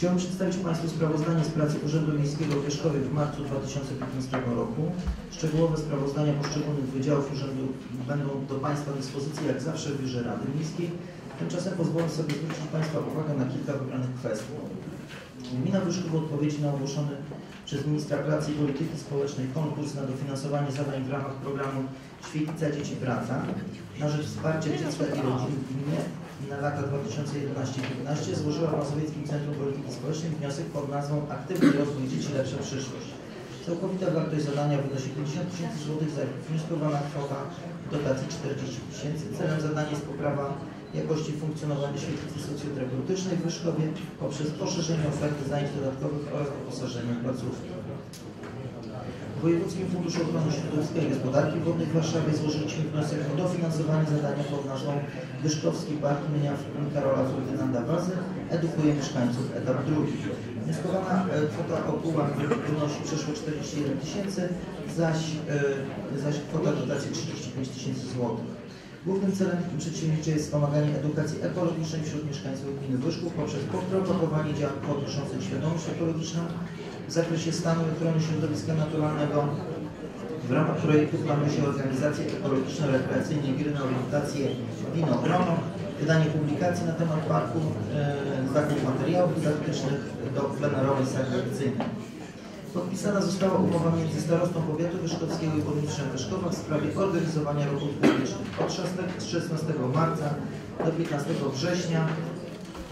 Chciałbym przedstawić Państwu sprawozdanie z pracy Urzędu Miejskiego w Wierzchowie w marcu 2015 roku. Szczegółowe sprawozdania poszczególnych wydziałów urzędu będą do Państwa dyspozycji jak zawsze w Biurze Rady Miejskiej. Tymczasem pozwolę sobie zwrócić Państwa uwagę na kilka wybranych kwestii. Gmina Wyszków w odpowiedzi na ogłoszony przez Ministra Pracy i Polityki Społecznej konkurs na dofinansowanie zadań w ramach programu Świetlica Dzieci Praca na rzecz wsparcia dziecka i rodzin w gminie na lata 2011-2015 złożyła w Mazowieckim Centrum Polityki Społecznej wniosek pod nazwą Aktywny rozwój dzieci, lepsza przyszłość. Całkowita wartość zadania wynosi 50 tysięcy złotych, za wnioskowana kwota dotacji 40 tysięcy. Celem zadania jest poprawa jakości funkcjonowania świetlicy socjoterapeutycznej w Wyszkowie poprzez poszerzenie oferty zajęć dodatkowych oraz doposażenie placówki. W Wojewódzkim Funduszu Ochrony Środowiska i Gospodarki Wodnej w Warszawie złożyliśmy wniosek o dofinansowanie zadania pod nazwą Wyszkowski Park imienia Karola Ferdynanda Wazy edukuje mieszkańców etap drugi. Wnioskowana e, kwota ogóła wynosi przeszło 41 tysięcy, zaś, e, zaś kwota dotacji 35 tysięcy złotych. Głównym celem przedsięwzięcia jest wspomaganie edukacji ekologicznej wśród mieszkańców gminy Wyszków poprzez propagowanie działań podnoszących świadomość ekologiczną w zakresie stanu ochrony środowiska naturalnego. W ramach projektu planuje się organizację ekologiczno-rekreacyjnej gry na orientację wino-grono, wydanie publikacji na temat parku, e, zakup materiałów dydaktycznych do plenerowej sali lekcyjnej. Podpisana została umowa między starostą powiatu wyszkowskiego i burmistrzem Wyszkowa w sprawie organizowania robót publicznych od 16 marca do 15 września.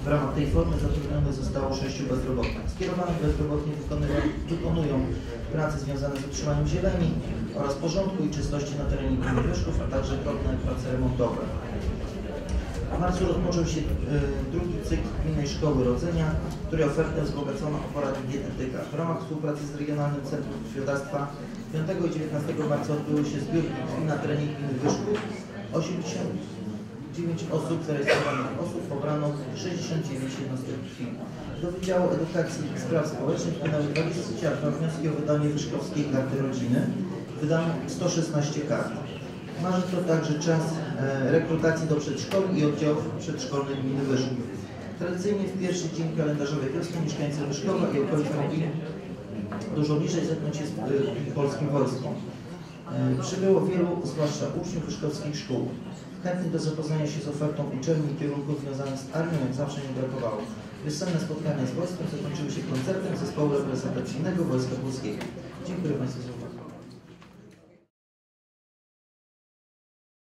W ramach tej formy zatrudnionych zostało sześciu bezrobotnych. Skierowanych bezrobotni wykonują prace związane z utrzymaniem zieleni oraz porządku i czystości na terenie gminy Wyszków, a także drobne prace remontowe. W marcu rozpoczął się e, drugi cykl Gminnej Szkoły Rodzenia, której ofertę wzbogacono o porady dietetyka. W ramach współpracy z Regionalnym Centrum Krwiodawstwa 5 i 19 marca odbyły się zbiórki na terenie gminy Wyszków. 89 osób zarejestrowanych osób pobrano 69 jednostek krwi. Do Wydziału Edukacji i Spraw Społecznych wpłynęły 22 wnioski o wydanie Wyszkowskiej Karty Rodziny. Wydano 116 kart. Marzy to także czas e, rekrutacji do przedszkoli i oddziałów przedszkolnych gminy Wyszków. Tradycyjnie w pierwszy dzień kalendarzowej wiosny mieszkańcy Wyszkowa i okolic mogli dużo bliżej zetknąć się z e, polskim wojskiem. E, Przybyło wielu, zwłaszcza uczniów wyszkowskich szkół. Chętnych do zapoznania się z ofertą uczelni i kierunków związanych z armią jak zawsze nie brakowało. Wysenne spotkania z wojskiem zakończyły się koncertem zespołu reprezentacyjnego Wojska Polskiego. Dziękuję Państwu za uwagę.